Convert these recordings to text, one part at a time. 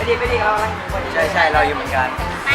เราอะไรอยู่พอดีใช่ใช่เราอยู่เหมือนกันอ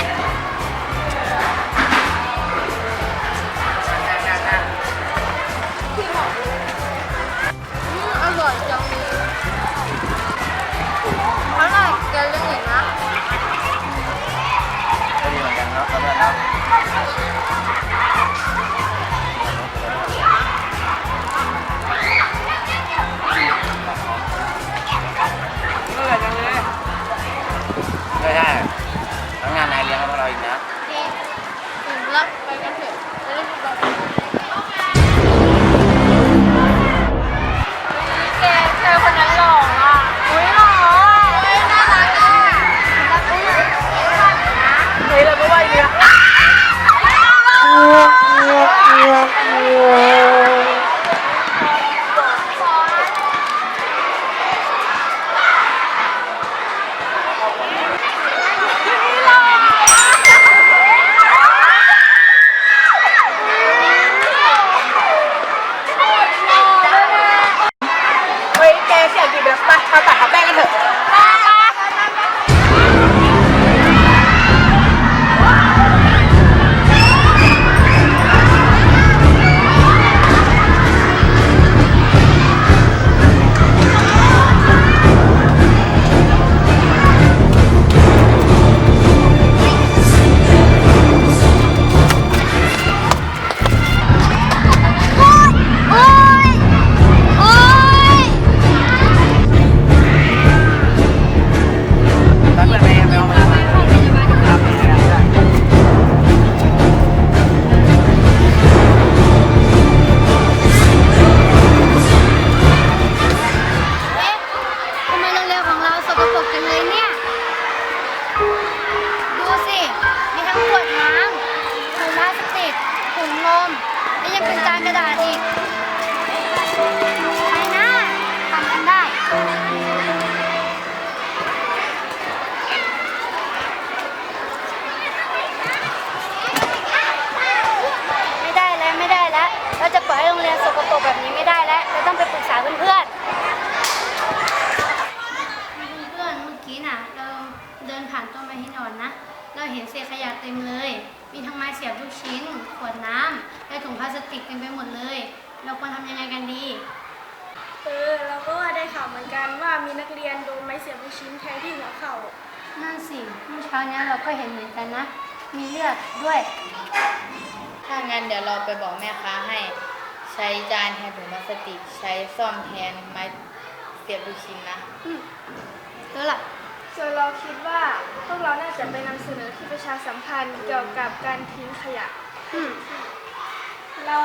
จังเลยเนี่ย ดูสิ มีทั้งขวดน้ำถุงพลาสติกถุงนมและยังเป็นจานกระดาษอีกไปนะทำกันได้ ไม่ได้แล้วไม่ได้แล้ว เราจะปล่อยให้โรงเรียนสกปรกแบบนี้ไม่ได้แล้ว เราต้องไป เราเห็นเศษขยะเต็มเลย มีทั้งไม้เสียบลูกชิ้น ขวดน้ำและถุงพลาสติกเต็มไปหมดเลย เราควรทำยังไงกันดี เออเราก็ว่าได้ข่าวเหมือนกันว่ามีนักเรียนโดนไม้เสียบลูกชิ้นแทงที่หัวเข่า นั่นสิเมื่อเช้าเนี้ยเราก็เห็นเหมือนกันนะ มีเลือดด้วย ถ้างั้นเดี๋ยวเราไปบอกแม่ค้าให้ ใช้จานแทนถุงพลาสติก ใช้ซ่อมแทนไม้เสียบลูกชิ้นนะแล้วล่ะ ส่วนเราคิดว่าพวกเราน่าจะไปนำเสนอที่ประชาสัมพันธ์เกี่ยวกับการทิ้งขยะอืมเรา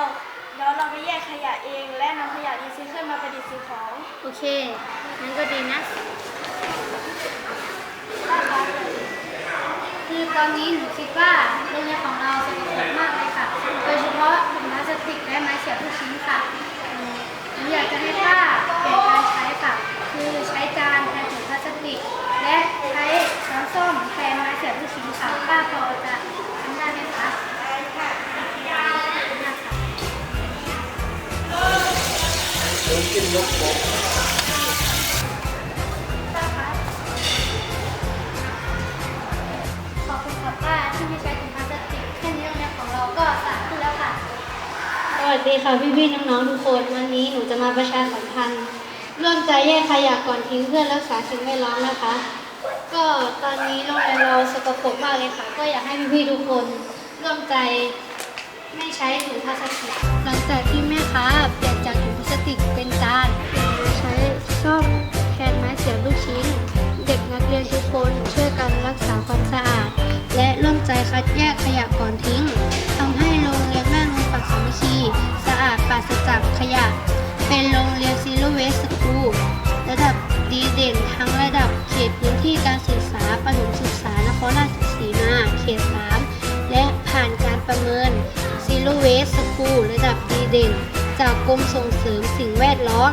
แล้วเราไปแยกขยะเอง และนำขยะรีไซเคิลมาประดิษฐ์สิ่งของโอเคงั้นก็ดีนะคือตอนนี้หนูคิดว่าโรงเรียนของ พอจะทำได้ไหมคะได้ค่ะขอบคุณค่ะป้าที่ไม่ใช้ถุงพลาสติกแค่นี้โรงเรียนของเราก็สะอาดขึ้นแล้วค่ะ สวัสดีค่ะพี่ๆน้องๆทุกคนวันนี้หนูจะมาประชาสัมพันธ์ร่วมใจแยกขยะก่อนทิ้งเพื่อรักษาสิ่งแวดล้อมนะคะ ก็ตอนนี้โรงเรียนเราสกปรกมากเลยค่ะ ก็อยากให้พี่ๆทุกคนร่วมใจไม่ใช้ถุงพลาสติกหลังจากที่แม่ค้าเปลี่ยนจากถุงพลาสติกเป็นจานใช้ซ่อมแทนไม้เสียบลูกชิ้น เด็กนักเรียนทุกคนช่วยกันรักษาความสะอาด และร่วมใจคัดแยกขยะก่อนทิ้งทำให้โรงเรียนแม่นงปักสามัคคีสะอาดปราศจากขยะ เป็นโรงเรียนซีโรเวสคูลระดับดีเด่นทั้งระดับเขต ที่การศึกษาประถมศึกษานครราชสีมาเขต3และผ่านการประเมินซีโรเวสคูลระดับดีเด่น จากกรมส่งเสริมสิ่งแวดล้อม